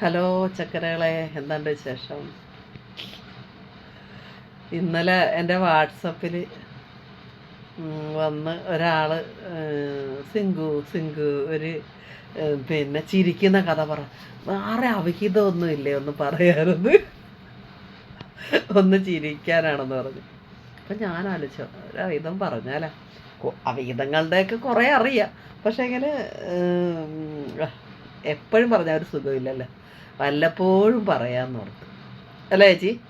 Hello ചക്കരകളെ എന്താണ്ട് വിശേഷം? ഇന്നലെ എന്റെ വാട്സപ്പിൽ വന്ന് ഒരാൾ സിങ്കു സിങ്കു ഒരു പിന്നെ ചിരിക്കുന്ന കഥ പറ വേറെ അവിഹിതമൊന്നും ഇല്ലേ? ഒന്ന് പറയാറുണ്ട് ഒന്ന് ചിരിക്കാനാണെന്ന് പറഞ്ഞു. അപ്പം ഞാൻ ആലോചിച്ചു ഒരു അവിഹിതം പറഞ്ഞാലാ. അവിഹിതങ്ങളുടെയൊക്കെ കുറേ അറിയാം. പക്ഷേ എങ്ങനെ എപ്പോഴും പറഞ്ഞാൽ ഒരു സുഖമില്ലല്ലോ? വല്ലപ്പോഴും പറയാമെന്ന് ഓർത്ത്. അല്ലേ ചേച്ചി?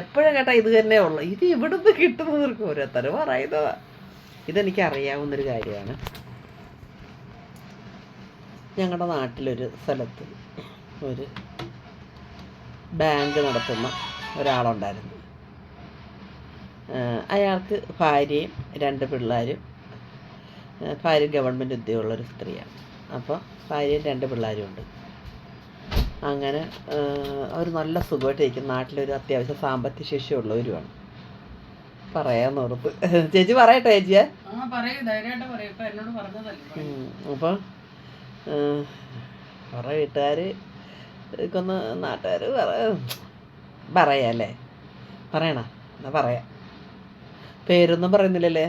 എപ്പോഴും കേട്ടാ ഇത് തന്നെ ഉള്ളു. ഇത് ഇവിടുന്ന് കിട്ടുന്നവർക്ക് ഓരോരുത്തർ പറയുന്നതാ. ഇതെനിക്ക് അറിയാവുന്നൊരു കാര്യമാണ്. ഞങ്ങളുടെ നാട്ടിലൊരു സ്ഥലത്ത് ഒരു ബാങ്ക് നടത്തുന്ന ഒരാളുണ്ടായിരുന്നു. അയാൾക്ക് ഭാര്യയും രണ്ട് പിള്ളേരും ഭാര്യ ഗവൺമെന്റ് ഉദ്യോഗമുള്ളൊരു സ്ത്രീയാണ്. അപ്പോൾ ഭാര്യയും രണ്ട് പിള്ളേരും ഉണ്ട്. അങ്ങനെ അവർ നല്ല സുഖമായിട്ടിരിക്കും നാട്ടിലൊരു അത്യാവശ്യം സാമ്പത്തിക ശേഷി ഉള്ളവരുമാണ് പറയാൻ ഓർത്ത്. ചേച്ചി പറയട്ടെ ചേച്ചിയെ? അപ്പൊ കുറേ വീട്ടുകാർ ഒന്ന് നാട്ടുകാർ പറയാല്ലേ പറയണ? എന്നാ പറയാം. പേരൊന്നും പറയുന്നില്ലല്ലേ?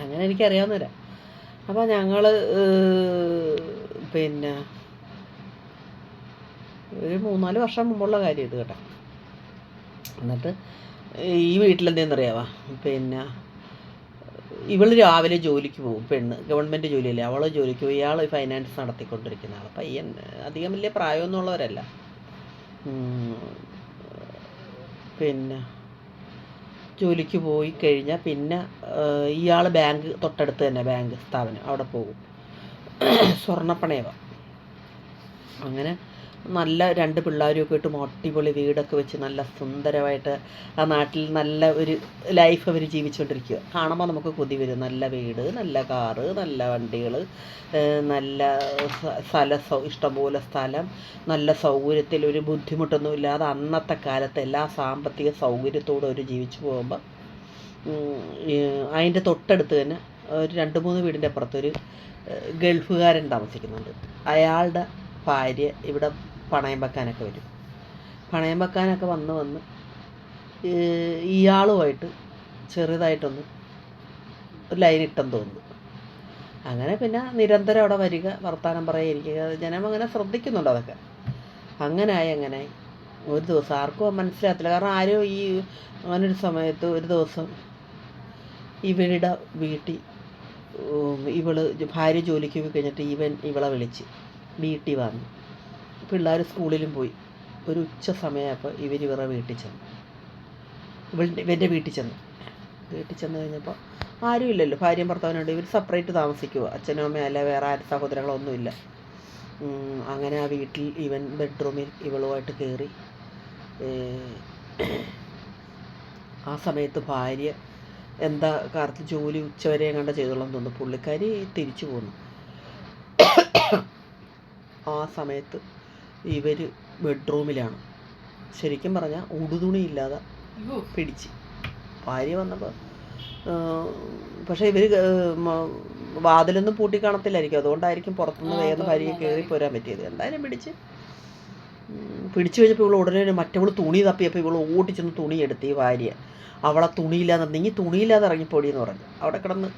അങ്ങനെ എനിക്കറിയാവുന്നവരാ. അപ്പോൾ ഞങ്ങൾ പിന്നെ ഒരു മൂന്നാൽ വർഷം മുമ്പുള്ള കാര്യം ഇത് കേട്ടോ. എന്നിട്ട് ഈ വീട്ടിലെന്തെന്നറിയാവാ പിന്നെ ഇവൾ രാവിലെ ജോലിക്ക് പോകും പെണ്ണ് ഗവൺമെന്റ് ജോലിയല്ലേ? അവൾ ജോലിക്ക് പോകും ഇയാൾ ഫൈനാൻസ് നടത്തിക്കൊണ്ടിരിക്കുന്ന. ആൾ പയ്യൻ അധികം വലിയ പ്രായമൊന്നുമുള്ളവരല്ല പിന്നെ ജോലിക്ക് പോയി കഴിഞ്ഞാൽ പിന്നെ ഇയാൾ ബാങ്ക് തൊട്ടടുത്ത് തന്നെ ബാങ്ക് സ്ഥാപനം അവിടെ പോകും. സ്വർണപ്പണയവ അങ്ങനെ നല്ല രണ്ട് പിള്ളേരും ഒക്കെ ഇട്ട് അടിപൊളി വീടൊക്കെ വെച്ച് നല്ല സുന്ദരമായിട്ട് ആ നാട്ടിൽ നല്ല ഒരു ലൈഫ് അവർ ജീവിച്ചുകൊണ്ടിരിക്കുക കാണുമ്പോൾ നമുക്ക് കൊതി വരും. നല്ല വീട് നല്ല കാറ് നല്ല വണ്ടികൾ നല്ല സ്ഥല ഇഷ്ടംപോലെ സ്ഥലം നല്ല സൗകര്യത്തിൽ ഒരു ബുദ്ധിമുട്ടൊന്നും ഇല്ലാതെ അന്നത്തെ കാലത്ത് എല്ലാ സാമ്പത്തിക സൗകര്യത്തോടെ അവർ ജീവിച്ചു പോകുമ്പോൾ അതിന്റെ തൊട്ടടുത്ത് തന്നെ ഒരു രണ്ട് മൂന്ന് വീടിന്റെ അപ്പുറത്തൊരു ഗൾഫുകാരൻ താമസിക്കുന്നുണ്ട്. അയാളുടെ ഭാര്യ ഇവിടെ പണയം വെക്കാനൊക്കെ വരും. പണയം വെക്കാനൊക്കെ വന്ന് വന്ന് ഇയാളുമായിട്ട് ചെറുതായിട്ടൊന്ന് ഒരു ലൈൻ ഇട്ടെന്ന് തോന്നുന്നു. അങ്ങനെ പിന്നെ നിരന്തരം അവിടെ വരിക വർത്തമാനം പറയുക ഇരിക്കുക. ജനം അങ്ങനെ ശ്രദ്ധിക്കുന്നുണ്ട് അതൊക്കെ. അങ്ങനായി അങ്ങനായി ഒരു ദിവസം ആർക്കും മനസ്സിലാകത്തില്ല. കാരണം ആരും ഈ അങ്ങനൊരു സമയത്ത് ഒരു ദിവസം ഇവളുടെ വീട്ടിൽ ഇവൾ ഭാര്യ ജോലിക്ക് പോയി കഴിഞ്ഞിട്ട് ഇവൻ ഇവളെ വിളിച്ച് വീട്ടിൽ വന്നു. പിള്ളേർ സ്കൂളിലും പോയി. ഒരു ഉച്ച സമയമായപ്പോൾ ഇവർ ഇവരുടെ വീട്ടിൽ ചെന്നു. ഇവളുടെ ഇവന്റെ വീട്ടിൽ ചെന്നു. വീട്ടിൽ ചെന്ന് കഴിഞ്ഞപ്പോൾ ആരുമില്ലല്ലോ ഭാര്യയും ഭർത്താവിനുണ്ട് ഇവർ സെപ്പറേറ്റ് താമസിക്കുക അച്ഛനും അമ്മയും അല്ല വേറെ ആരും സഹോദരങ്ങളൊന്നുമില്ല അങ്ങനെ ആ വീട്ടിൽ ഇവൻ ബെഡ്റൂമിൽ ഇവളുമായിട്ട് കയറി ആ സമയത്ത് ഭാര്യ എന്താ കാലത്ത് ജോലി ഉച്ചവരെ കണ്ട ചെയ്തോളാം തോന്നുന്നു. പുള്ളിക്കാരി തിരിച്ചു പോന്നു. ആ സമയത്ത് ഇവർ ബെഡ്റൂമിലാണ്. ശരിക്കും പറഞ്ഞാൽ ഉടുതുണിയില്ലാതെ പിടിച്ച്. ഭാര്യ വന്നപ്പോൾ പക്ഷേ ഇവർ വാതിലൊന്നും പൂട്ടി കാണത്തില്ലായിരിക്കും അതുകൊണ്ടായിരിക്കും പുറത്തുനിന്ന് വേഗം ഭാര്യയെ കയറി പോരാൻ പറ്റിയത്. എന്തായാലും പിടിച്ച്. പിടിച്ചു കഴിഞ്ഞപ്പോൾ ഇവൾ ഉടനെ മറ്റവൾ തുണി തപ്പിയപ്പോൾ ഇവൾ ഓടിച്ചെന്ന് തുണി എടുത്ത് ഈ ഭാര്യ. അവളെ തുണിയില്ലാതെ നീ തുണിയില്ലാതെ ഇറങ്ങിപ്പോടി എന്ന് പറഞ്ഞു. അവിടെ കിടന്ന്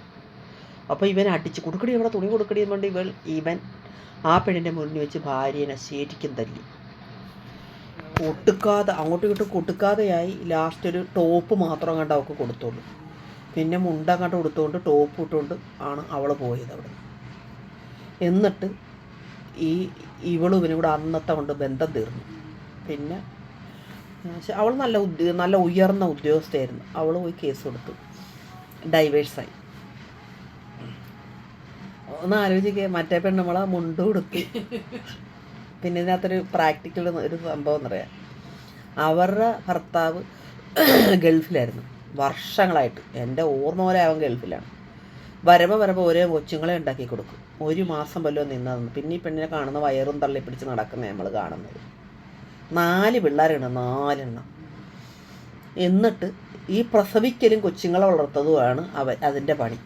അപ്പോൾ ഇവൻ അടിച്ച് കൊടുക്കടി അവിടെ തുണി കൊടുക്കടി എന്ന് ഇവൾ ഇവൻ ആ പെണ്ണിന്റെ മുന്നിൽ വെച്ച് ഭാര്യനെ ശരിക്കും തല്ലി. കൊട്ടുക്കാതെ അങ്ങോട്ടും ഇങ്ങോട്ടും കൊടുക്കാതെയായി ലാസ്റ്റ് ഒരു ടോപ്പ് മാത്രം കണ്ട് അവൾക്ക് കൊടുത്തോളൂ. പിന്നെ മുണ്ട അങ്ങോട്ട് കൊടുത്തുകൊണ്ട് ടോപ്പ് ഇട്ടുകൊണ്ട് ആണ് അവൾ പോയത് അവിടെ. എന്നിട്ട് ഈ ഇവളും ഇവനും കൂടെ അന്നത്തെ കൊണ്ട് ബന്ധം തീർന്നു. പിന്നെ അവൾ നല്ല ഉദ്യോ നല്ല ഉയർന്ന ഉദ്യോഗസ്ഥയായിരുന്നു. അവൾ പോയി കേസ് കൊടുത്തു. ഡൈവേഴ്സായി ഒന്ന് ആലോചിക്കുക മറ്റേ പെണ്ണുമ്പളെ മുണ്ട് കൊടുത്തു പിന്നെ ഇതിനകത്തൊരു പ്രാക്ടിക്കൽ ഒരു സംഭവം എന്നറിയാം അവരുടെ ഭർത്താവ് ഗൾഫിലായിരുന്നു വർഷങ്ങളായിട്ട്. എന്റെ ഓർമ്മ പോലെ അവൻ ഗൾഫിലാണ്. വരുമ്പോൾ വരുമ്പോൾ ഓരോ കൊച്ചുങ്ങളെ ഉണ്ടാക്കി കൊടുക്കും. ഒരു മാസം വല്ലതും നിന്നതെന്ന് പിന്നെ ഈ പെണ്ണിനെ കാണുന്ന വയറും തള്ളി പിടിച്ച് നടക്കുന്ന നമ്മൾ കാണുന്നത്. നാല് പിള്ളേരാണ് നാലെണ്ണം. എന്നിട്ട് ഈ പ്രസവിക്കലും കൊച്ചുങ്ങളെ വളർത്തതുമാണ് അവ അതിന്റെ പണി.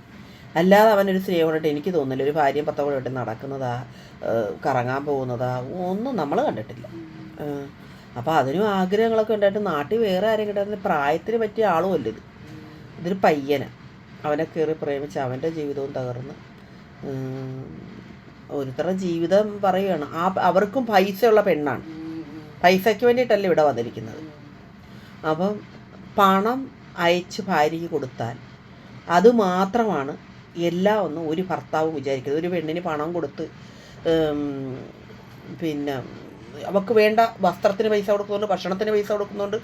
അല്ലാതെ അവനൊരു സ്നേഹമായിട്ട് എനിക്ക് തോന്നില്ല ഒരു ഭാര്യയും ഭർത്താവുമായിട്ട് നടക്കുന്നതാ കറങ്ങാൻ പോകുന്നതാ ഒന്നും നമ്മൾ കണ്ടിട്ടില്ല. അപ്പോൾ അതിനും ആഗ്രഹങ്ങളൊക്കെ ഉണ്ടായിട്ട് നാട്ടിൽ വേറെ ആരും കിട്ടാത്ത പ്രായത്തിന് പറ്റിയ ആളും അല്ല ഇത്? ഇതൊരു പയ്യന്. അവനെ കയറി പ്രേമിച്ച് അവന്റെ ജീവിതവും തകർന്ന് ഒരുത്തരുടെ ജീവിതം പറയുകയാണ്. ആ അവർക്കും പൈസയുള്ള പെണ്ണാണ്. പൈസയ്ക്ക് വേണ്ടിയിട്ടല്ല ഇവിടെ വന്നിരിക്കുന്നത്. അപ്പം പണം അയച്ച് ഭാര്യയ്ക്ക് കൊടുത്താൽ അത് മാത്രമാണ് എല്ലാം ഒന്നും ഒരു ഭർത്താവ് വിചാരിക്കരുത്. ഒരു പെണ്ണിന് പണം കൊടുത്ത് പിന്നെ അവൾക്ക് വേണ്ട വസ്ത്രത്തിന് പൈസ കൊടുക്കുന്നുണ്ട് ഭക്ഷണത്തിന് പൈസ കൊടുക്കുന്നുണ്ട്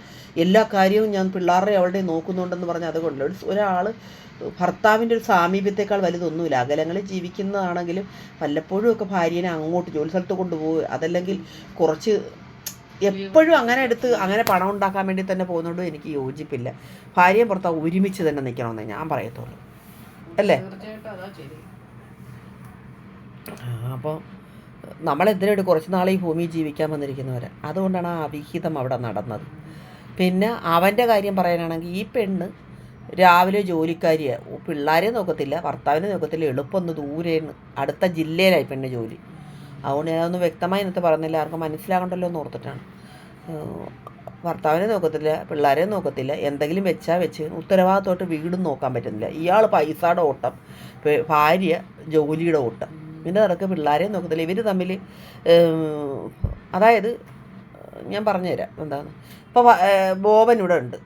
എല്ലാ കാര്യവും ഞാൻ പിള്ളേരുടെ അവളുടെ നോക്കുന്നുണ്ടെന്ന് പറഞ്ഞാൽ അതുകൊണ്ടല്ല ഒരു ഒരാൾ ഭർത്താവിന്റെ ഒരു സാമീപ്യത്തെക്കാൾ വലുതൊന്നുമില്ല. അകലങ്ങളിൽ ജീവിക്കുന്നതാണെങ്കിലും വല്ലപ്പോഴും ഒക്കെ ഭാര്യനെ അങ്ങോട്ട് ജോലി സ്ഥലത്ത് കൊണ്ടുപോകുക അതല്ലെങ്കിൽ കുറച്ച് എപ്പോഴും അങ്ങനെ എടുത്ത് അങ്ങനെ പണം ഉണ്ടാക്കാൻ വേണ്ടി തന്നെ പോകുന്നതുകൊണ്ട് എനിക്ക് യോജിപ്പില്ല. ഭാര്യയും ഭർത്താവ് ഒരുമിച്ച് തന്നെ നിൽക്കണമെന്നേ ഞാൻ പറയത്തുള്ളൂ. അല്ലേ? അപ്പോൾ നമ്മളെന്തിനായിട്ട് കുറച്ച് നാളെ ഈ ഭൂമിയിൽ ജീവിക്കാൻ വന്നിരിക്കുന്നവരെ? അതുകൊണ്ടാണ് ആ അവിഹിതം അവിടെ നടന്നത്. പിന്നെ അവന്റെ കാര്യം പറയാനാണെങ്കിൽ ഈ പെണ്ണ് രാവിലെ ജോലിക്കാരിയെ. പിള്ളേരെ നോക്കത്തില്ല ഭർത്താവിനെ നോക്കത്തില്ല എളുപ്പമൊന്ന് ദൂരെയാണ്. അടുത്ത ജില്ലയിലായി പെണ്ണ് ജോലി. അതുകൊണ്ട് ഞാനൊന്ന് വ്യക്തമായി ഇന്നത്തെ പറഞ്ഞില്ല ആർക്കും മനസ്സിലാകണ്ടല്ലോ എന്ന് ഓർത്തിട്ടാണ് ഭർത്താവിനെ നോക്കത്തില്ല പിള്ളേരെ നോക്കത്തില്ല എന്തെങ്കിലും വെച്ചാൽ വെച്ച് ഉത്തരവാദിത്തമായിട്ട് വീടും നോക്കാൻ പറ്റുന്നില്ല. ഇയാൾ പൈസയുടെ ഓട്ടം ഭാര്യ ജോലിയുടെ ഓട്ടം. പിന്നെ നടക്ക് പിള്ളേരെ നോക്കത്തില്ല. ഇവർ തമ്മിൽ അതായത് ഞാൻ പറഞ്ഞുതരാം. എന്താണ്? ഇപ്പോൾ ബോബൻ ഇവിടെ ഉണ്ട്.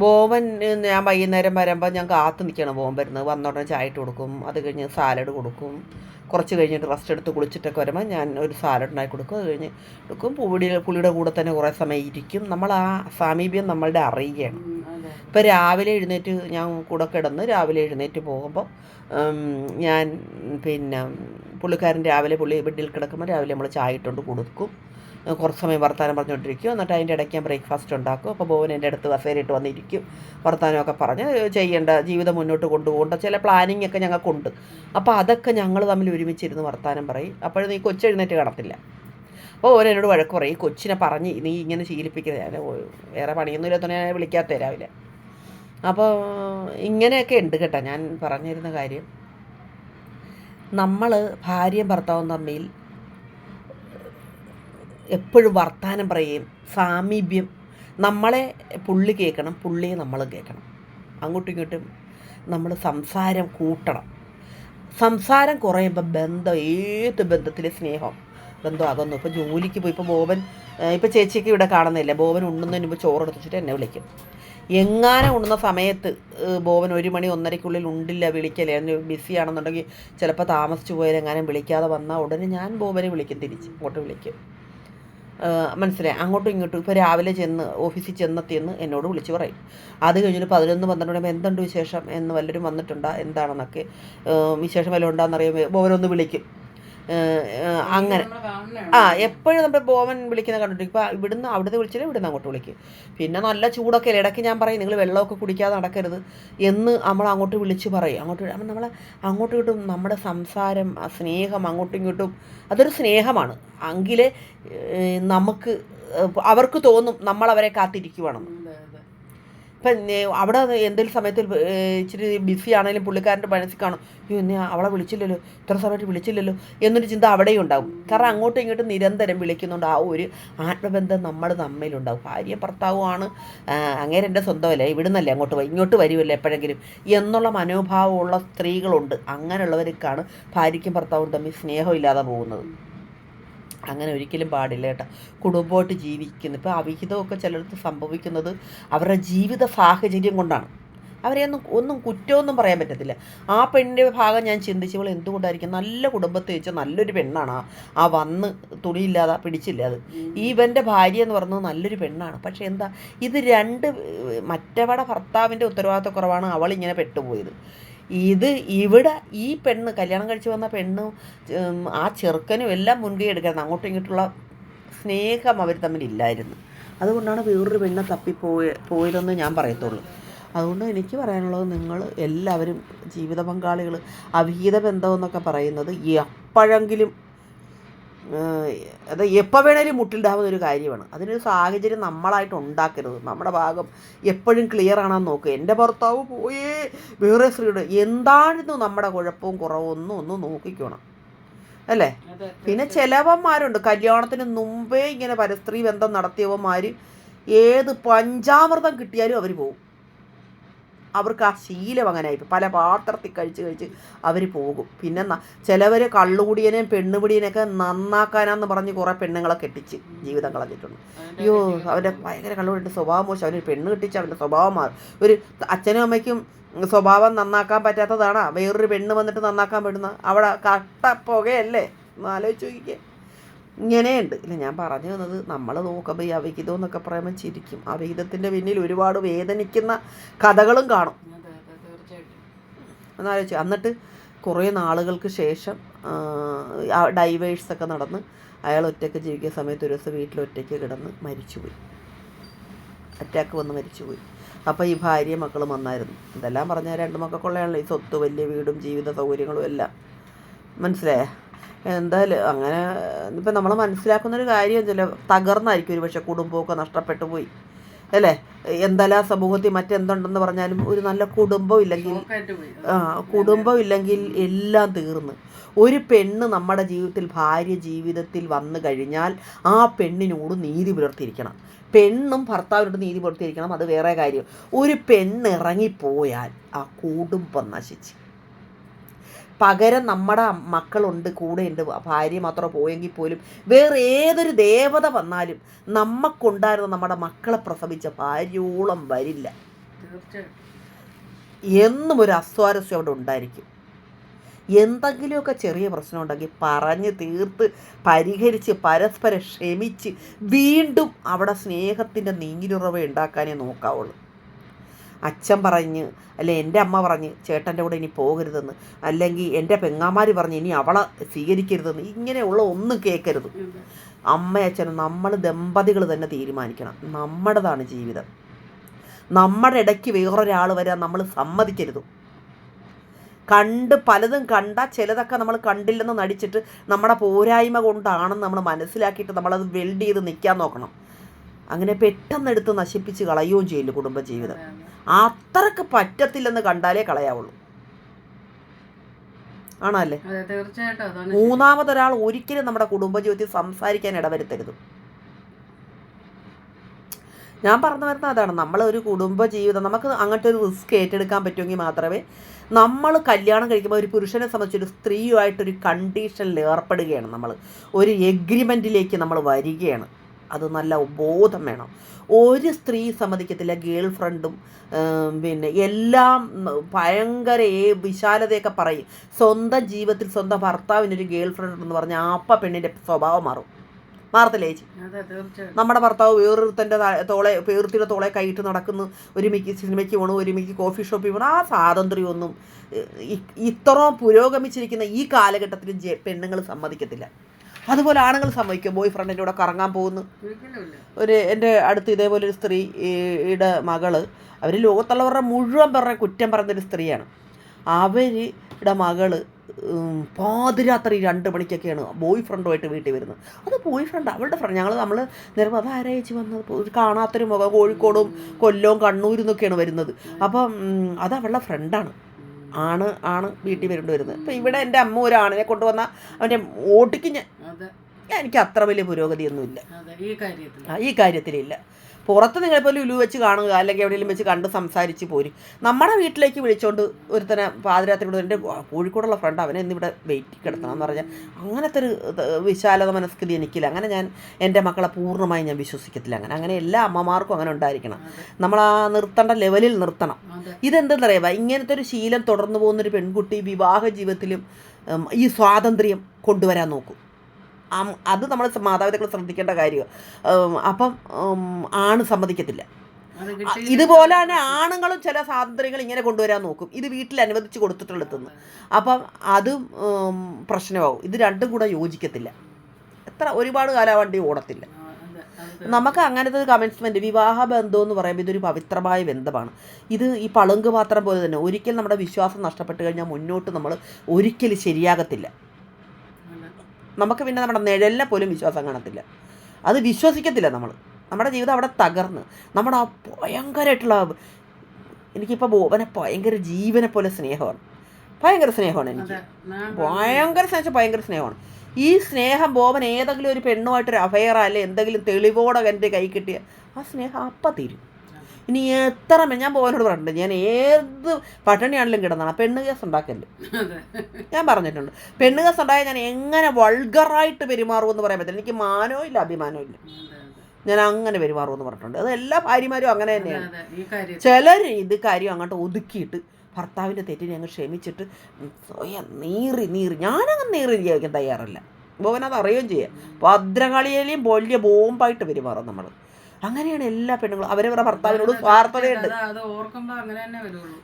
ബോബൻ ഞാൻ വൈകുന്നേരം വരുമ്പോൾ ഞാൻ കാത്തു നിൽക്കണം ബോബൻ വരുന്നത്. വന്നോടനെ ചായ ഇട്ട് കൊടുക്കും. അത് കഴിഞ്ഞ് സാലഡ് കൊടുക്കും. കുറച്ച് കഴിഞ്ഞിട്ട് റസ്റ്റ് എടുത്ത് കുളിച്ചിട്ടൊക്കെ വരുമ്പോൾ ഞാൻ ഒരു സാലഡ് ഉണ്ടാക്കി കൊടുക്കും. അത് കഴിഞ്ഞ് കൊടുക്കും പുളി പുളിയുടെ കൂടെ തന്നെ കുറേ സമയം ഇരിക്കും. നമ്മൾ ആ സാമീപ്യം നമ്മളുടെ അറിയുകയാണ്. ഇപ്പോൾ രാവിലെ എഴുന്നേറ്റ് ഞാൻ കൂടെ കിടന്ന് രാവിലെ എഴുന്നേറ്റ് പോകുമ്പോൾ ഞാൻ പിന്നെ പുള്ളിക്കാരൻ രാവിലെ പുള്ളി ബെഡിൽ കിടക്കുമ്പോൾ രാവിലെ നമ്മൾ ചായ ഇട്ടുകൊണ്ട് കൊടുക്കും. കുറച്ച് സമയം വർത്താനം പറഞ്ഞുകൊണ്ടിരിക്കും. എന്നിട്ട് അതിന്റെ ഇടയ്ക്ക് ഞാൻ ബ്രേക്ക്ഫാസ്റ്റ് ഉണ്ടാക്കും. അപ്പോൾ ബോവൻ എന്റെ അടുത്ത് കസേരയിട്ട് വന്നിരിക്കും. വർത്താനമൊക്കെ പറഞ്ഞ് ചെയ്യേണ്ട ജീവിതം മുന്നോട്ട് കൊണ്ടുപോകേണ്ട ചില പ്ലാനിങ് ഒക്കെ ഞങ്ങൾക്കുണ്ട്. അപ്പോൾ അതൊക്കെ ഞങ്ങൾ തമ്മിൽ ഒരുമിച്ചിരുന്ന് വർത്താനം പറയും. അപ്പോൾ നീ കൊച്ചെഴുന്നേറ്റ് കാണത്തില്ല അപ്പോൾ ഓൻ എന്നോട് വഴക്ക് പറയും. ഈ കൊച്ചിനെ പറഞ്ഞ് നീ ഇങ്ങനെ ശീലിപ്പിക്കുന്നത്. ഞാൻ വേറെ പണിയൊന്നും ഇല്ലാത്ത ഞാൻ വിളിക്കാത്ത രാവിലെ. അപ്പോൾ ഇങ്ങനെയൊക്കെ ഉണ്ട് കേട്ടോ. ഞാൻ പറഞ്ഞിരുന്ന കാര്യം. നമ്മൾ ഭാര്യയും ഭർത്താവും തമ്മിൽ എപ്പോഴും വർത്താനം പറയുകയും സാമീപ്യം. നമ്മളെ പുള്ളി കേൾക്കണം പുള്ളിയെ നമ്മൾ കേൾക്കണം അങ്ങോട്ടും ഇങ്ങോട്ടും നമ്മൾ സംസാരം കൂട്ടണം. സംസാരം കുറയുമ്പോൾ ബന്ധം ഏത് ബന്ധത്തിലെ സ്നേഹം? ബന്ധം അതൊന്നും. ഇപ്പോൾ ജോലിക്ക് പോയി ഇപ്പോൾ ബോബൻ ഇപ്പോൾ ചേച്ചിക്ക് ഇവിടെ കാണുന്നില്ല? ബോബൻ ഉണ്ണുന്നതിന് മുമ്പ് ചോറ് എടുത്തിട്ട് എന്നെ വിളിക്കും. എങ്ങാനും ഉണ്ണുന്ന സമയത്ത് ബോബൻ ഒരു മണി ഒന്നരയ്ക്കുള്ളിൽ ഉണ്ടില്ല വിളിക്കല്ലേ ബിസി ആണെന്നുണ്ടെങ്കിൽ ചിലപ്പോൾ താമസിച്ചു പോയാൽ എങ്ങാനും വിളിക്കാതെ വന്നാൽ ഉടനെ ഞാൻ ബോബനെ വിളിക്കും തിരിച്ച്. ഇങ്ങോട്ട് വിളിക്കും. മനസ്സിലായി. അങ്ങോട്ടും ഇങ്ങോട്ടും ഇപ്പോൾ രാവിലെ ചെന്ന് ഓഫീസിൽ ചെന്നെത്തിയെന്ന് എന്നോട് വിളിച്ച് പറയും. അത് കഴിഞ്ഞിട്ട് പതിനൊന്ന് പന്ത്രണ്ട് മണി എന്തുണ്ട് വിശേഷം എന്ന് വല്ലവരും വന്നിട്ടുണ്ടോ? എന്താണെന്നൊക്കെ വിശേഷം വല്ലതും ഉണ്ടാകുന്നറിയുമ്പോൾ ഓരോന്ന് വിളിക്കും. അങ്ങനെ. ആ എപ്പോഴും നമ്മുടെ ബോവൻ വിളിക്കുന്ന കണ്ടിട്ടുണ്ട് ഇപ്പം ഇവിടുന്ന് അവിടുന്ന് വിളിച്ചാലും ഇവിടുന്ന് അങ്ങോട്ട് വിളിക്കും. പിന്നെ നല്ല ചൂടൊക്കെ അല്ലേ? ഇടയ്ക്ക് ഞാൻ പറയും നിങ്ങൾ വെള്ളമൊക്കെ കുടിക്കാതെ നടക്കരുത് എന്ന് നമ്മൾ അങ്ങോട്ട് വിളിച്ച് പറയും. അങ്ങോട്ട് അപ്പം നമ്മൾ അങ്ങോട്ടും ഇങ്ങോട്ടും നമ്മുടെ സംസാരം ആ സ്നേഹം അങ്ങോട്ടും ഇങ്ങോട്ടും അതൊരു സ്നേഹമാണ്. എങ്കിലേ നമുക്ക് അവർക്ക് തോന്നും നമ്മൾ അവരെ കാത്തിരിക്കുവാണെന്ന് ഇപ്പം അവിടെ എന്തെങ്കിലും സമയത്ത് ഇച്ചിരി ബിസി ആണെങ്കിലും പുള്ളിക്കാരന്റെ മനസ്സിൽ കാണും. അയ്യോ ഇന്ന് അവളെ വിളിച്ചില്ലല്ലോ ഇത്ര സമയത്ത് വിളിച്ചില്ലല്ലോ എന്നൊരു ചിന്ത അവിടെയും ഉണ്ടാവും. കാരണം അങ്ങോട്ടും ഇങ്ങോട്ടും നിരന്തരം വിളിക്കുന്നുണ്ട് ആ ഒരു ആത്മബന്ധം നമ്മൾ തമ്മിലുണ്ടാവും. ഭാര്യ ഭർത്താവുമാണ് അങ്ങനെ എന്റെ സ്വന്തമല്ലേ ഇവിടുന്നല്ലേ അങ്ങോട്ട് പോയി ഇങ്ങോട്ട് വരുമല്ലോ എപ്പോഴെങ്കിലും? എന്നുള്ള മനോഭാവമുള്ള സ്ത്രീകളുണ്ട്. അങ്ങനെയുള്ളവർക്കാണ് ഭാര്യയ്ക്കും ഭർത്താവും തമ്മിൽ സ്നേഹമില്ലാതെ പോകുന്നത്. അങ്ങനെ ഒരിക്കലും പാടില്ല കേട്ടോ. കുടുംബമായിട്ട് ജീവിക്കുന്നു. ഇപ്പോൾ അവിഹിതമൊക്കെ ചിലർക്ക് സംഭവിക്കുന്നത് അവരുടെ ജീവിത സാഹചര്യം കൊണ്ടാണ്. അവരെ ഒന്നും ഒന്നും കുറ്റമൊന്നും പറയാൻ പറ്റത്തില്ല. ആ പെണ്ണിന്റെ ഭാഗം ഞാൻ ചിന്തിച്ചവൾ എന്തുകൊണ്ടായിരിക്കും? നല്ല കുടുംബത്തെ വെച്ച നല്ലൊരു പെണ്ണാണ്. ആ ആ വന്ന് തുണിയില്ലാതെ പിടിച്ചില്ല അത്. ഇവന്റെ ഭാര്യ എന്ന് പറയുന്നത് നല്ലൊരു പെണ്ണാണ്. പക്ഷേ എന്താ? ഇത് രണ്ട് മറ്റവടെ ഭർത്താവിന്റെ ഉത്തരവാദിത്തക്കുറവാണ് അവൾ ഇങ്ങനെ പെട്ടുപോയത്. ഇത് ഇവിടെ ഈ പെണ്ണ് കല്യാണം കഴിച്ചു വന്ന പെണ്ണും ആ ചെറുക്കനും എല്ലാം മുൻകൈ എടുക്കണം അങ്ങോട്ടും ഇങ്ങോട്ടുള്ള സ്നേഹം അവർ തമ്മിലില്ലായിരുന്നു അതുകൊണ്ടാണ് വേറൊരു പെണ്ണെ തപ്പിപ്പോയ പോയതെന്ന് ഞാൻ പറയത്തുള്ളൂ. അതുകൊണ്ട് എനിക്ക് പറയാനുള്ളത് നിങ്ങൾ എല്ലാവരും ജീവിത പങ്കാളികൾ അവിഹിത ബന്ധം എന്നൊക്കെ പറയുന്നത് എപ്പോഴെങ്കിലും അത് എപ്പോൾ വേണേലും മുട്ടിൽഡാവുന്ന ഒരു കാര്യമാണ്. അതിനൊരു സാഹചര്യം നമ്മളായിട്ട് ഉണ്ടാക്കരുത്. നമ്മുടെ ഭാഗം എപ്പോഴും ക്ലിയർ ആണെന്ന് നോക്കുക. എന്റെ ഭർത്താവ് പോയേ വേറെ സ്ത്രീയുടെ എന്തായിരുന്നു നമ്മുടെ കുഴപ്പവും കുറവും ഒന്നും ഒന്ന് നോക്കിക്കണം. അല്ലേ? പിന്നെ ചിലവന്മാരുണ്ട്. കല്യാണത്തിന് മുമ്പേ ഇങ്ങനെ പരസ്ത്രീ ബന്ധം നടത്തിയവന്മാർ ഏത് പഞ്ചാമൃതം കിട്ടിയാലും അവർ പോകും അവർക്ക് ആ ശീലം അങ്ങനെ ആയി പല പാത്രത്തിൽ കഴിച്ച് കഴിച്ച് അവർ പോകും. പിന്നെ ചിലവർ കള്ളുകുടിയനെയും പെണ്ണുപിടിയനെയൊക്കെ നന്നാക്കാനാന്ന് പറഞ്ഞ് കുറേ പെണ്ണുങ്ങളെ കെട്ടിച്ച് ജീവിതം കളഞ്ഞിട്ടുണ്ട്. അയ്യോ. അവന്റെ ഭയങ്കര കള്ളുകൂടിയിട്ട് സ്വഭാവം മോശം. അവനൊരു പെണ്ണ് കെട്ടിച്ച് അവന്റെ സ്വഭാവം മാറും. ഒരു അച്ഛനും അമ്മയ്ക്കും സ്വഭാവം നന്നാക്കാൻ പറ്റാത്തതാണ്. വേറൊരു പെണ്ണ് വന്നിട്ട് നന്നാക്കാൻ പറ്റുന്ന അവിടെ കട്ട പുകയല്ലേ? ആലോചിച്ച് നോക്കിക്കേ. ഇങ്ങനെയുണ്ട്. ഇല്ല ഞാൻ പറഞ്ഞു വന്നത് നമ്മൾ നോക്കുമ്പോൾ ഈ അവിഹിതം എന്നൊക്കെ പറയുമ്പോൾ ചിരിക്കും. അവിഹിതത്തിന്റെ പിന്നിൽ ഒരുപാട് വേദനിക്കുന്ന കഥകളും കാണും. എന്നാലോചിച്ചു. എന്നിട്ട് കുറേ നാളുകൾക്ക് ശേഷം ഡൈവേഴ്സൊക്കെ നടന്ന് അയാൾ ഒറ്റയ്ക്ക് ജീവിക്കുന്ന സമയത്ത് ഒരു ദിവസം വീട്ടിൽ ഒറ്റയ്ക്ക് കിടന്ന് മരിച്ചുപോയി. അറ്റാക്ക് വന്ന് മരിച്ചുപോയി. അപ്പോൾ ഈ ഭാര്യ മക്കളും വന്നായിരുന്നു. ഇതെല്ലാം പറഞ്ഞാൽ രണ്ട് മക്കൾക്കുള്ളതാണല്ലോ ഈ സ്വത്ത് വലിയ വീടും ജീവിത സൗകര്യങ്ങളും എല്ലാം. മനസ്സിലായേ? എന്തായാലും അങ്ങനെ ഇപ്പം നമ്മൾ മനസ്സിലാക്കുന്നൊരു കാര്യം ചില തകർന്നായിരിക്കും ഒരു പക്ഷേ കുടുംബമൊക്കെ നഷ്ടപ്പെട്ടു പോയി. അല്ലേ? എന്തെല്ലാം സമൂഹത്തിൽ മറ്റെന്തുണ്ടെന്ന് പറഞ്ഞാലും ഒരു നല്ല കുടുംബം ഇല്ലെങ്കിൽ ആ കുടുംബം ഇല്ലെങ്കിൽ എല്ലാം തീർന്ന്. ഒരു പെണ്ണ് നമ്മുടെ ജീവിതത്തിൽ ഭാര്യ ജീവിതത്തിൽ വന്നു കഴിഞ്ഞാൽ ആ പെണ്ണിനോട് നീതി പുലർത്തിയിരിക്കണം. പെണ്ണും ഭർത്താവിനോട് നീതി പുലർത്തിയിരിക്കണം. അത് വേറെ കാര്യം. ഒരു പെണ്ണ് ഇറങ്ങിപ്പോയാൽ ആ കുടുംബം നശിച്ച്. പകരം നമ്മുടെ മക്കളുണ്ട് കൂടെയുണ്ട് ഭാര്യ മാത്രം പോയെങ്കിൽ പോലും വേറെ ഏതൊരു ദേവത വന്നാലും നമുക്കുണ്ടായിരുന്ന നമ്മുടെ മക്കളെ പ്രസവിച്ച ഭാര്യോളം വരില്ല. എന്നും ഒരു അസ്വാരസ്യം അവിടെ ഉണ്ടായിരിക്കും. എന്തെങ്കിലുമൊക്കെ ചെറിയ പ്രശ്നം ഉണ്ടെങ്കിൽ പറഞ്ഞ് തീർത്ത് പരിഹരിച്ച് പരസ്പരം ക്ഷമിച്ച് വീണ്ടും അവിടെ സ്നേഹത്തിന്റെ നീങ്ങിലുറവ് ഉണ്ടാക്കാനേ നോക്കാവുള്ളൂ. അച്ഛൻ പറഞ്ഞ് അല്ലെ എന്റെ അമ്മ പറഞ്ഞ് ചേട്ടന്റെ കൂടെ ഇനി പോകരുതെന്ന്. അല്ലെങ്കിൽ എന്റെ പെങ്ങാമാർ പറഞ്ഞ് ഇനി അവളെ സ്വീകരിക്കരുതെന്ന്. ഇങ്ങനെയുള്ള ഒന്നും കേൾക്കരുത്. അമ്മയച്ഛനും നമ്മൾ ദമ്പതികൾ തന്നെ തീരുമാനിക്കണം. നമ്മുടേതാണ് ജീവിതം. നമ്മുടെ ഇടയ്ക്ക് വേറൊരാൾ വരാൻ നമ്മൾ സമ്മതിക്കരുത്. കണ്ട് പലതും കണ്ട ചിലതൊക്കെ നമ്മൾ കണ്ടില്ലെന്ന് നടിച്ചിട്ട് നമ്മുടെ പോരായ്മ കൊണ്ടാണെന്ന് നമ്മൾ മനസ്സിലാക്കിയിട്ട് നമ്മളത് വെൽഡ് ചെയ്ത് നിൽക്കാൻ നോക്കണം. അങ്ങനെ പെട്ടെന്ന് എടുത്ത് നശിപ്പിച്ച് കളയുകയും ചെയ്യില്ല കുടുംബജീവിതം. അത്രയ്ക്ക് പറ്റത്തില്ലെന്ന് കണ്ടാലേ കളയാവുള്ളൂ. ആണല്ലേ? തീർച്ചയായിട്ടും. മൂന്നാമതൊരാൾ ഒരിക്കലും നമ്മുടെ കുടുംബജീവിതത്തിൽ സംസാരിക്കാൻ ഇടവരുത്തരുത്. ഞാൻ പറഞ്ഞു വരുന്ന അതാണ് നമ്മൾ ഒരു കുടുംബ ജീവിതം നമുക്ക് അങ്ങനത്തെ ഒരു റിസ്ക് ഏറ്റെടുക്കാൻ പറ്റുമെങ്കിൽ മാത്രമേ നമ്മൾ കല്യാണം കഴിക്കുമ്പോൾ ഒരു പുരുഷനെ സംബന്ധിച്ച് ഒരു സ്ത്രീയുമായിട്ടൊരു കണ്ടീഷനിൽ ഏർപ്പെടുകയാണ് നമ്മൾ ഒരു എഗ്രിമെന്റിലേക്ക് നമ്മൾ വരികയാണ്. അത് നല്ല ബോധം വേണം. ഒരു സ്ത്രീ സമ്മതിക്കത്തില്ല ഗേൾ ഫ്രണ്ടും പിന്നെ എല്ലാം ഭയങ്കര ഏ- വിശാലതയൊക്കെ പറയും. സ്വന്തം ജീവിതത്തിൽ സ്വന്തം ഭർത്താവിനൊരു ഗേൾ ഫ്രണ്ട് എന്ന് പറഞ്ഞാൽ ആപ്പ പെണ്ണിന്റെ സ്വഭാവം മാറും. മാറത്തില്ലേ ചേച്ചി? നമ്മുടെ ഭർത്താവ് വേറൊരുത്തന്റെ തോളെ വേറൊരുത്തിന്റെ തോളെ കൈയിട്ട് നടക്കുന്നു. ഒരുമിക്ക് സിനിമയ്ക്ക് പോകണം ഒരുമിക്ക് കോഫി ഷോപ്പിൽ പോകണം ആ സ്വാതന്ത്ര്യമൊന്നും ഇത്രോ പുരോഗമിച്ചിരിക്കുന്ന ഈ കാലഘട്ടത്തിൽ പെണ്ണുങ്ങൾ സമ്മതിക്കത്തില്ല. അതുപോലെ ആണുങ്ങൾ സമ്മതിക്കും ബോയ് ഫ്രണ്ടിന്റെ കൂടെ കറങ്ങാൻ പോകുന്നു. ഒരു എന്റെ അടുത്ത് ഇതേപോലെ ഒരു സ്ത്രീ യുടെ മകൾ അവർ ലോകത്തുള്ളവരുടെ മുഴുവൻ പറഞ്ഞ കുറ്റം പറഞ്ഞൊരു സ്ത്രീയാണ്. അവരുടെ മകൾ പാതിരാത്രി രണ്ട് മണിക്കൊക്കെയാണ് ബോയ് ഫ്രണ്ടുമായിട്ട് വീട്ടിൽ വരുന്നത്. അത് ബോയ് ഫ്രണ്ട് അവളുടെ ഫ്രണ്ട് ഞങ്ങൾ നമ്മൾ നേരം അത് ആരാ വന്നത്? ഒരു കാണാത്തൊരു മുഖം കോഴിക്കോടും കൊല്ലവും കണ്ണൂരിൽ നിന്നൊക്കെയാണ് വരുന്നത്. അപ്പം അത് അവളുടെ ഫ്രണ്ടാണ് ആണ്. ആണ് വീട്ടിൽ വരേണ്ടി വരുന്നത്. അപ്പം ഇവിടെ എന്റെ അമ്മ ഒരു ആണിനെ കൊണ്ടുവന്ന അവന്റെ ഓട്ടിക്ക് ഞാൻ എനിക്ക് അത്ര വലിയ പുരോഗതിയൊന്നുമില്ല. ഈ കാര്യത്തിലില്ല. പുറത്ത് നിങ്ങളിപ്പോൾ ലുലു വെച്ച് കാണുക അല്ലെങ്കിൽ എവിടെയെങ്കിലും വെച്ച് കണ്ട് സംസാരിച്ച് പോരും. നമ്മുടെ വീട്ടിലേക്ക് വിളിച്ചോണ്ട് ഒരുത്തനെ പാതിരാത്രി കൂടെ എന്റെ കോഴിക്കോടുള്ള ഫ്രണ്ട് അവനെ ഇന്നിവിടെ വെയിറ്റ് കിടത്തണം എന്ന് പറഞ്ഞാൽ അങ്ങനത്തെ ഒരു വിശാലത മനസ്കൃതി എനിക്കില്ല. അങ്ങനെ ഞാൻ എന്റെ മക്കളെ പൂർണമായി ഞാൻ വിശ്വസിക്കത്തില്ല അങ്ങനെ. അങ്ങനെ എല്ലാ അമ്മമാർക്കും അങ്ങനെ ഉണ്ടായിരിക്കണം. നമ്മൾ ആ നിർത്തേണ്ട ലെവലിൽ നിർത്തണം. ഇതെന്തെന്നറിയാം ഇങ്ങനത്തെ ഒരു ശീലം തുടർന്നു പോകുന്നൊരു പെൺകുട്ടി വിവാഹ ജീവിതത്തിലും ഈ സ്വാതന്ത്ര്യം കൊണ്ടുവരാൻ നോക്കും. അത് നമ്മൾ മാതാപിതാക്കൾ ശ്രദ്ധിക്കേണ്ട കാര്യം അപ്പം ആണ് സമ്മതിക്കത്തില്ല. ഇതുപോലെ തന്നെ ആണുങ്ങളും ചില സ്വാതന്ത്ര്യങ്ങൾ ഇങ്ങനെ കൊണ്ടുവരാൻ നോക്കും. ഇത് വീട്ടിൽ അനുവദിച്ച് കൊടുത്തിട്ടുള്ളതെന്ന് അപ്പം അതും പ്രശ്നമാകും പ്രശ്നമാവും. ഇത് രണ്ടും കൂടെ യോജിക്കത്തില്ല. എത്ര ഒരുപാട് കാലം വണ്ടി ഓടത്തില്ല നമുക്ക് അങ്ങനത്തെ ഒരു കമൻസ്മെന്റ് വിവാഹ ബന്ധം എന്ന് പറയുമ്പോൾ ഇതൊരു പവിത്രമായ ബന്ധമാണ്. ഇത് ഈ പളുങ്ക് പാത്രം പോലെ തന്നെ ഒരിക്കൽ നമ്മുടെ വിശ്വാസം നഷ്ടപ്പെട്ടു കഴിഞ്ഞാൽ മുന്നോട്ട് നമ്മൾ ഒരിക്കലും ശരിയാകത്തില്ല. നമുക്ക് പിന്നെ നമ്മുടെ നിഴലിനെ പോലും വിശ്വാസം കാണത്തില്ല. അത് വിശ്വസിക്കത്തില്ല നമ്മൾ നമ്മുടെ ജീവിതം അവിടെ തകർന്ന്. നമ്മുടെ ആ ഭയങ്കരമായിട്ടുള്ള എനിക്കിപ്പോൾ ബോബനെ ഭയങ്കര ജീവനെ പോലെ സ്നേഹമാണ്. ഭയങ്കര സ്നേഹമാണ് എനിക്ക്. ഭയങ്കര സ്നേഹിച്ച ഭയങ്കര സ്നേഹമാണ്. ഈ സ്നേഹം ബോബൻ ഏതെങ്കിലും ഒരു പെണ്ണുമായിട്ടൊരു അഫയർ അല്ലെ എന്തെങ്കിലും തെളിവോടെ എന്റെ കൈ കിട്ടിയ ആ സ്നേഹം അപ്പം തീരും. ഇനി എത്ര മേ ഞാൻ പോകാനോട് പറഞ്ഞിട്ടുണ്ട്. ഞാൻ ഏത് പട്ടിണിയാണെങ്കിലും കിടന്നാണ്. പെണ്ണ് കേസ് ഉണ്ടാക്കൽ ഞാൻ പറഞ്ഞിട്ടുണ്ട്. പെണ്ണ് കേസ് ഉണ്ടായാൽ ഞാൻ എങ്ങനെ വൾഗറായിട്ട് പെരുമാറുമെന്ന് പറയാൻ പറ്റില്ല. എനിക്ക് മാനവും ഇല്ല അഭിമാനവും ഇല്ല. ഞാൻ അങ്ങനെ പെരുമാറുമെന്ന് പറഞ്ഞിട്ടുണ്ട്. അത് എല്ലാ ഭാര്യമാരും അങ്ങനെ തന്നെയാണ്. ചിലർ ഇത് കാര്യം അങ്ങോട്ട് ഒതുക്കിയിട്ട് ഭർത്താവിന്റെ തെറ്റിനെ അങ്ങ് ക്ഷമിച്ചിട്ട് സ്വയം നീറി നീറി. ഞാനങ്ങ് നീറി ജീവിക്കാൻ തയ്യാറല്ല. ഭവനത് അത് അറിയുകയും ചെയ്യാം. ഭദ്രകാളിയിലെയും വലിയ ബോംബായിട്ട് പെരുമാറും നമ്മൾ അങ്ങനെയാണ് എല്ലാ പെണ്ണുങ്ങളും. അവരവരുടെ ഭർത്താവിനോട് സ്വാർത്ഥതയുണ്ട്.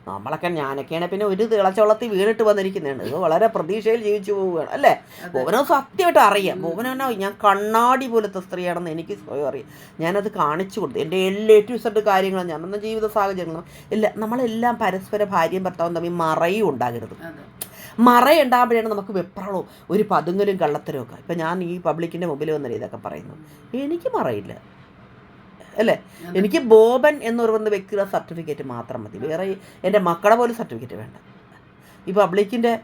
നമ്മളൊക്കെ ഞാനൊക്കെയാണ് പിന്നെ ഒരു തിളച്ചവളത്തിൽ വീണിട്ട് വന്നിരിക്കുന്നതാണ്. ഇത് വളരെ പ്രതീക്ഷയിൽ ജീവിച്ചു പോവുകയാണ് അല്ലേ. ഭുവനോ സത്യമായിട്ട് അറിയാം. ഭുവനോ ഞാൻ കണ്ണാടി പോലത്തെ സ്ത്രീയാണെന്ന് എനിക്ക് സ്വയം അറിയാം. ഞാനത് കാണിച്ചു കൊടുത്തു. എന്റെ എല്ലാ ടു സെഡ് കാര്യങ്ങളും ഞാൻ നമ്മുടെ ജീവിത സാഹചര്യങ്ങളും ഇല്ല നമ്മളെല്ലാം പരസ്പര ഭാര്യയും ഭർത്താവും തമ്മിൽ മറയും ഉണ്ടാകരുത്. മറയുണ്ടാകുമ്പോഴാണ് നമുക്ക് വെപ്രാളവും ഒരു പതുങ്ങലും കള്ളത്തരവും ഒക്കെ. ഇപ്പം ഞാൻ ഈ പബ്ലിക്കിന്റെ മുമ്പിൽ വന്നിട്ട് ഇതൊക്കെ പറയുന്നു എനിക്ക് മറയില്ല. അല്ലേ? എനിക്ക് ബോബൻ എന്ന് പറയുന്ന വ്യക്തിയുടെ സർട്ടിഫിക്കറ്റ് മാത്രം മതി. വേറെ എന്റെ മക്കളെ പോലും സർട്ടിഫിക്കറ്റ് വേണ്ട. ഈ പബ്ലിക്കിന്റെ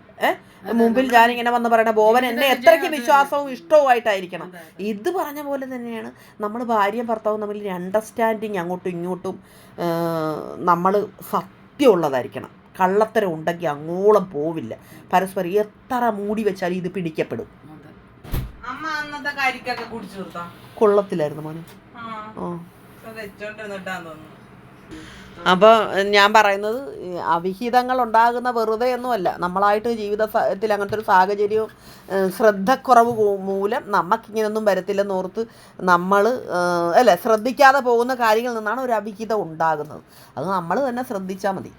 മുമ്പിൽ ഞാനിങ്ങനെ വന്ന് പറയണ ബോബൻ എന്നെ എത്രയ്ക്ക് വിശ്വാസവും ഇഷ്ടവും ആയിട്ടായിരിക്കണം. ഇത് പറഞ്ഞ പോലെ തന്നെയാണ് നമ്മൾ ഭാര്യയും ഭർത്താവും തമ്മിൽ അണ്ടർസ്റ്റാൻഡിങ് അങ്ങോട്ടും ഇങ്ങോട്ടും നമ്മൾ സത്യമുള്ളതായിരിക്കണം. കള്ളത്തരം ഉണ്ടെങ്കിൽ അങ്ങോളം പോവില്ല. പരസ്പരം എത്ര മൂടി വെച്ചാലും ഇത് പിടിക്കപ്പെടും. കൊള്ളത്തില്ലായിരുന്നു മോനെ. ആ. അപ്പോൾ ഞാൻ പറയുന്നത് അവിഹിതങ്ങൾ ഉണ്ടാകുന്ന വെറുതെ ഒന്നുമല്ല. നമ്മളായിട്ട് ജീവിതത്തിൽ അങ്ങനത്തെ ഒരു സാഹചര്യവും ശ്രദ്ധക്കുറവ് മൂലം നമുക്കിങ്ങനൊന്നും വരത്തില്ലെന്ന് ഓർത്ത് നമ്മൾ അല്ല ശ്രദ്ധിക്കാതെ പോകുന്ന കാര്യങ്ങളിൽ നിന്നാണ് ഒരു അവിഹിതം ഉണ്ടാകുന്നത്. അത് നമ്മൾ തന്നെ ശ്രദ്ധിച്ചാൽ മതി.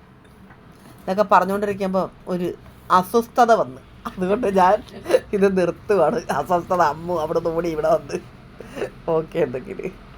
ഇതൊക്കെ പറഞ്ഞുകൊണ്ടിരിക്കുമ്പോൾ ഒരു അസ്വസ്ഥത വന്ന്. അതുകൊണ്ട് ഞാൻ ഇത് നിർത്തുവാണ്. അസ്വസ്ഥത അമ്മു അവിടെ നിന്ന് ഇവിടെ വന്ന്. ഓക്കെ എന്തെങ്കിലും.